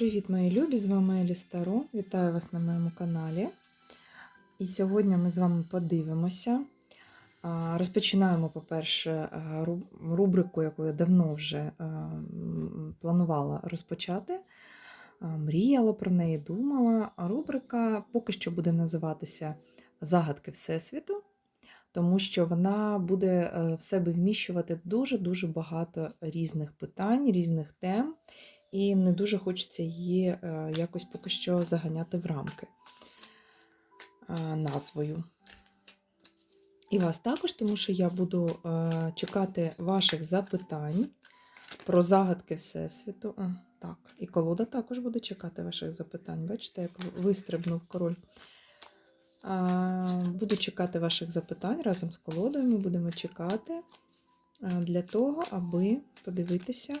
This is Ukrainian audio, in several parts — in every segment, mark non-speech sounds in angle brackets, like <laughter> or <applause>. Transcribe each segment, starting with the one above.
Привіт, мої любі! З вами Елі Старо. Вітаю вас на моєму каналі. І сьогодні ми з вами подивимося. Розпочинаємо, по-перше, рубрику, яку я давно вже планувала розпочати. Мріяла про неї, думала. Рубрика поки що буде називатися Загадки Всесвіту, тому що вона буде е, в себе вміщувати дуже-дуже багато різних питань, різних тем і не дуже хочеться її е, якось поки що заганяти в рамки е, назвою. І вас також, тому що я буду е, чекати ваших запитань про загадки Всесвіту. А, так, і колода також буде чекати ваших запитань. Бачите, як вистрибнув король. Буду чекати ваших запитань разом з колодою. Ми будемо чекати для того, аби подивитися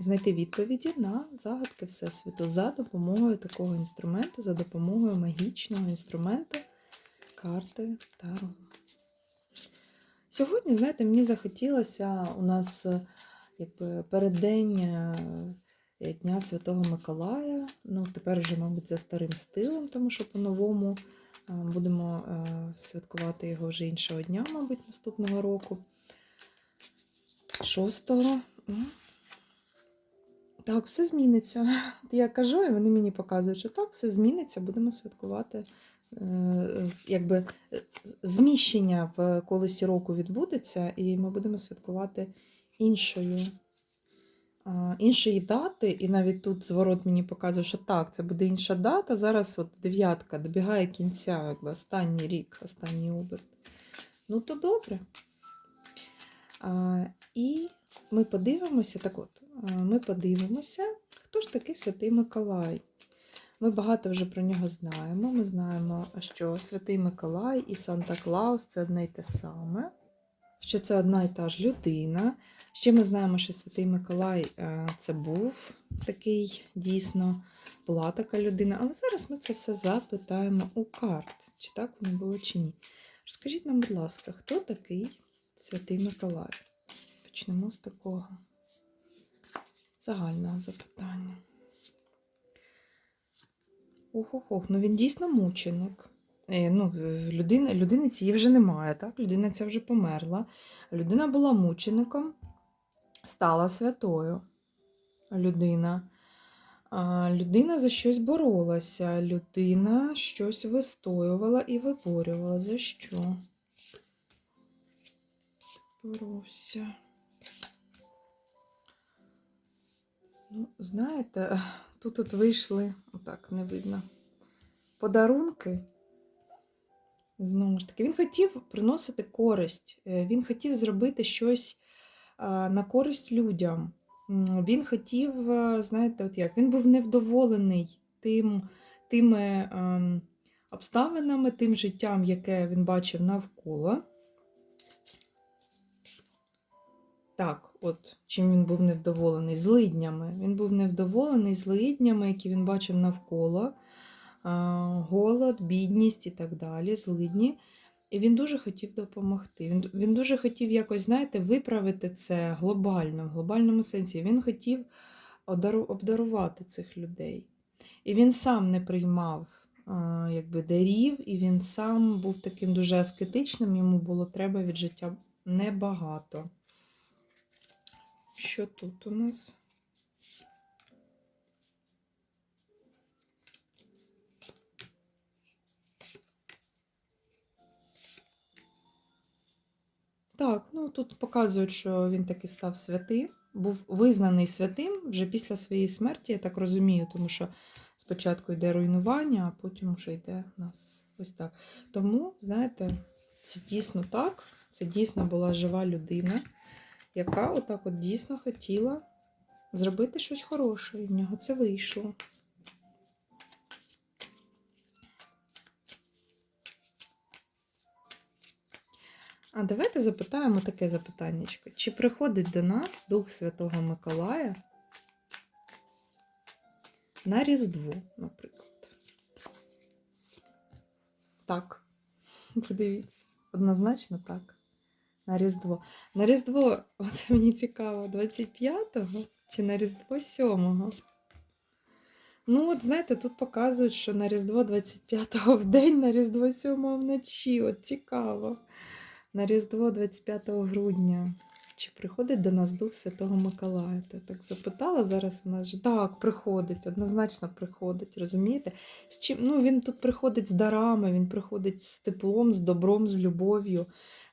знайти відповіді на загадки Всесвіту за допомогою такого інструменту, за допомогою магічного інструменту карти Таро. Сьогодні, знаєте, мені захотілося у нас якби переддень е, Дня Святого Миколая. Ну, тепер вже, мабуть, за старим стилем, тому що по-новому е, будемо е, святкувати його вже іншого дня, мабуть, наступного року. 6-го. Так, все зміниться. Я кажу, і вони мені показують, що так, все зміниться, будемо святкувати. Е, Якби зміщення в колесі року відбудеться, і ми будемо святкувати іншою, іншої дати. І навіть тут зворот мені показує, що так, це буде інша дата. Зараз от дев'ятка добігає кінця, якби останній рік, останній оберт. Ну, то добре. І ми подивимося, так от, ми подивимося, хто ж такий Святий Миколай. Ми багато вже про нього знаємо. Ми знаємо, що Святий Миколай і Санта Клаус це одне й те саме, що це одна й та ж людина. Ще ми знаємо, що Святий Миколай е, це був такий дійсно, була така людина. Але зараз ми це все запитаємо у карт, чи так воно було, чи ні. Розкажіть нам, будь ласка, хто такий Святий Миколай? Почнемо з такого загального запитання. Ох, ох, ох, ну він дійсно мученик. Е, ну, е, людина, людини цієї вже немає, так? Людина ця вже померла. Людина була мучеником, стала святою. Людина. Людина за щось боролася, людина щось вистоювала і виборювала. За що? Боровся. Ну, знаєте, <sighs> тут от вийшли, отак не видно, подарунки. Знову ж таки, він хотів приносити користь, е, він хотів зробити щось на користь людям. Він хотів, е, знаєте, от як, він був невдоволений тим, тими ем, обставинами, тим життям, яке він бачив навколо. Так, от чим він був невдоволений? Злиднями. Він був невдоволений злиднями, які він бачив навколо. Голод, бідність і так далі, злидні. І він дуже хотів допомогти. Він, він дуже хотів якось, знаєте, виправити це глобально, в глобальному сенсі. Він хотів обдарувати цих людей. І він сам не приймав якби, дарів, і він сам був таким дуже аскетичним, йому було треба від життя небагато. Що тут у нас? Так, ну тут показують, що він таки став святим, був визнаний святим вже після своєї смерті, я так розумію, тому що спочатку йде руйнування, а потім вже йде у нас ось так. Тому, знаєте, це дійсно так, це дійсно була жива людина, яка отак от дійсно хотіла зробити щось хороше, і в нього це вийшло. А давайте запитаємо таке запитаннячко. Чи приходить до нас Дух Святого Миколая на Різдво, наприклад? Так. <laughs> Подивіться. Однозначно так. На Різдво. На Різдво, от <laughs> мені цікаво, 25-го чи на Різдво 7-го? Ну, от знаєте, тут показують, що на Різдво 25-го в день, на Різдво 7-го вночі. От цікаво. На Різдво 25 грудня. Чи приходить до нас Дух Святого Миколая? Ти так запитала зараз у нас. Так, приходить, однозначно приходить, розумієте? З чим? Ну, він тут приходить з дарами, він приходить з теплом, з добром, з любов'ю,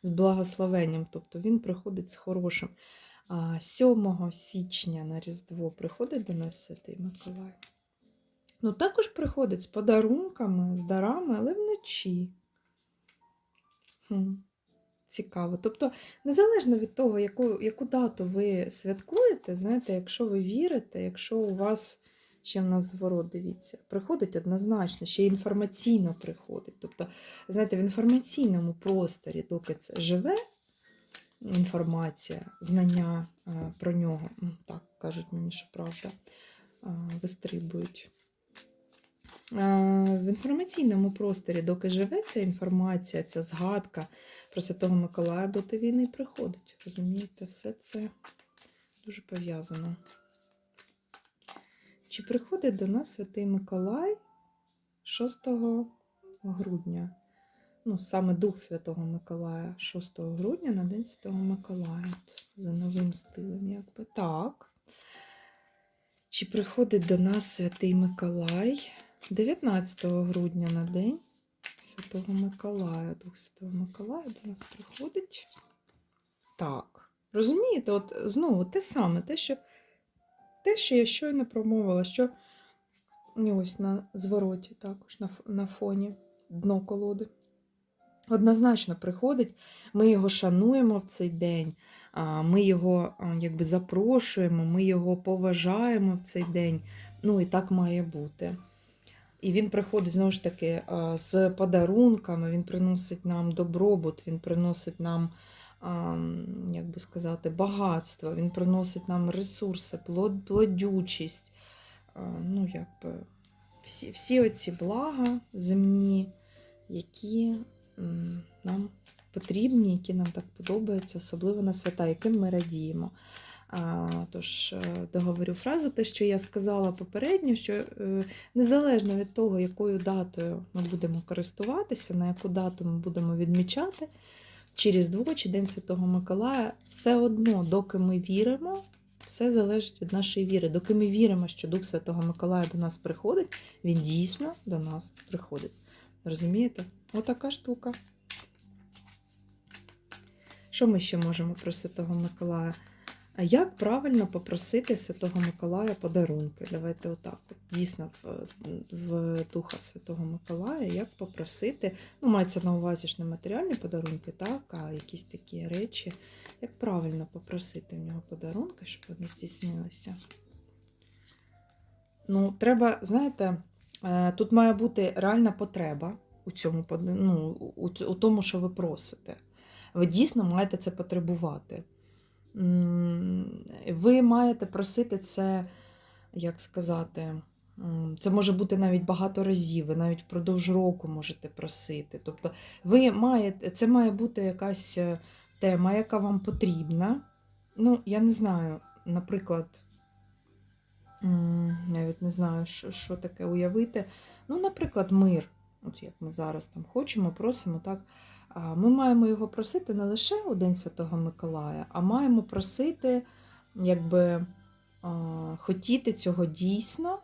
з благословенням. Тобто він приходить з хорошим. А 7 січня на Різдво приходить до нас Святий Миколай. Ну, також приходить з подарунками, з дарами, але вночі. Хм. Цікаво. Тобто, незалежно від того, яку, яку дату ви святкуєте, знаєте, якщо ви вірите, якщо у вас ще в нас зворот, дивіться, приходить однозначно, ще інформаційно приходить. Тобто, знаєте, в інформаційному просторі, доки це живе інформація, знання е, про нього, ну, так кажуть мені, що правда, е, вистрибують. Е, В інформаційному просторі, доки живе ця інформація, ця згадка про Святого Миколая, доти він і приходить. Розумієте, все це дуже пов'язано. Чи приходить до нас Святий Миколай 6 грудня? Ну, саме Дух Святого Миколая 6 грудня на День Святого Миколая. За новим стилем, якби. Так. Чи приходить до нас Святий Миколай 19 грудня на День Святого Миколая? Дух Святого Миколая до нас приходить. Так. Розумієте, от знову те саме, те, що, те, що я щойно промовила, що ось на звороті також, на, на фоні дно колоди. Однозначно приходить, ми його шануємо в цей день, ми його якби запрошуємо, ми його поважаємо в цей день. Ну і так має бути. І він приходить знову ж таки з подарунками, він приносить нам добробут, він приносить нам, як би сказати, багатство, він приносить нам ресурси, плод, плодючість. А, Ну, якби всі, всі оці блага земні, які нам потрібні, які нам так подобаються, особливо на свята, яким ми радіємо. Тож, е, договорю фразу, те, що я сказала попередньо, що е, незалежно від того, якою датою ми будемо користуватися, на яку дату ми будемо відмічати, чи Різдво, чи День Святого Миколая, все одно, доки ми віримо, все залежить від нашої віри. Доки ми віримо, що Дух Святого Миколая до нас приходить, він дійсно до нас приходить. Розумієте? Отака штука. Що ми ще можемо про Святого Миколая? А як правильно попросити Святого Миколая подарунки? Давайте отак. Дійсно, в, в Духа Святого Миколая, як попросити, ну, мається на увазі ж не матеріальні подарунки, так, а якісь такі речі. Як правильно попросити в нього подарунки, щоб вони здійснилися? Ну, треба, знаєте, е, тут має бути реальна потреба у цьому ну, у, у тому, що ви просите. Ви дійсно маєте це потребувати. Ви маєте просити це, як сказати, це може бути навіть багато разів, ви навіть впродовж року можете просити. Тобто, ви маєте, це має бути якась е, тема, яка вам потрібна. Ну, я не знаю, наприклад, навіть не знаю, що, що таке уявити. Ну, наприклад, мир. От як ми зараз там хочемо, просимо так. Ми маємо його просити не лише у День Святого Миколая, а маємо просити, якби хотіти цього дійсно,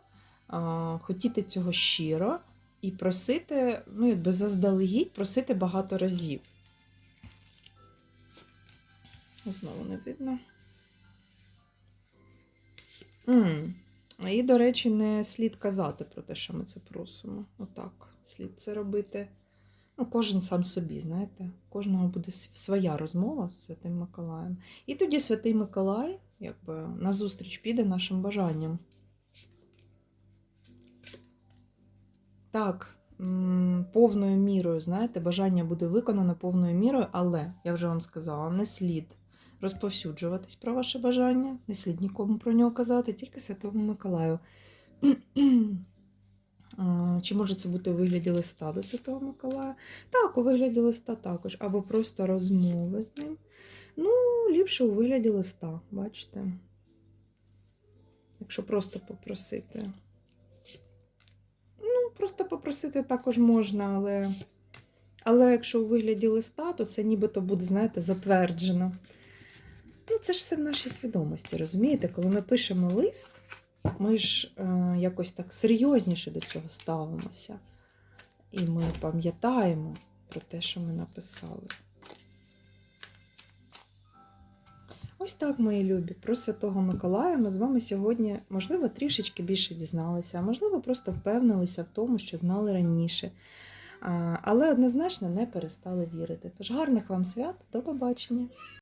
хотіти цього щиро і просити, ну, якби заздалегідь, просити багато разів. Знову не видно. м І, до речі, не слід казати про те, що ми це просимо. Отак. Слід це робити. Ну, кожен сам собі, знаєте, кожного буде своя розмова з Святим Миколаєм. І тоді Святий Миколай, якби назустріч піде нашим бажанням. Так, повною мірою, знаєте, бажання буде виконано повною мірою, але я вже вам сказала, не слід розповсюджуватись про ваше бажання, не слід нікому про нього казати, тільки Святому Миколаю. Чи може це бути у вигляді листа до Святого Миколая? Так, у вигляді листа також, або просто розмови з ним. Ну, ліпше у вигляді листа, бачите? Якщо просто попросити. Ну, просто попросити також можна, але, але якщо у вигляді листа, то це нібито буде, знаєте, затверджено. Ну, це ж все в нашій свідомості, розумієте? Коли ми пишемо лист, ми ж е, якось так серйозніше до цього ставимося. І ми пам'ятаємо про те, що ми написали. Ось так, мої любі, про Святого Миколая ми з вами сьогодні, можливо, трішечки більше дізналися, а можливо, просто впевнилися в тому, що знали раніше. Але однозначно не перестали вірити. Тож гарних вам свят, до побачення!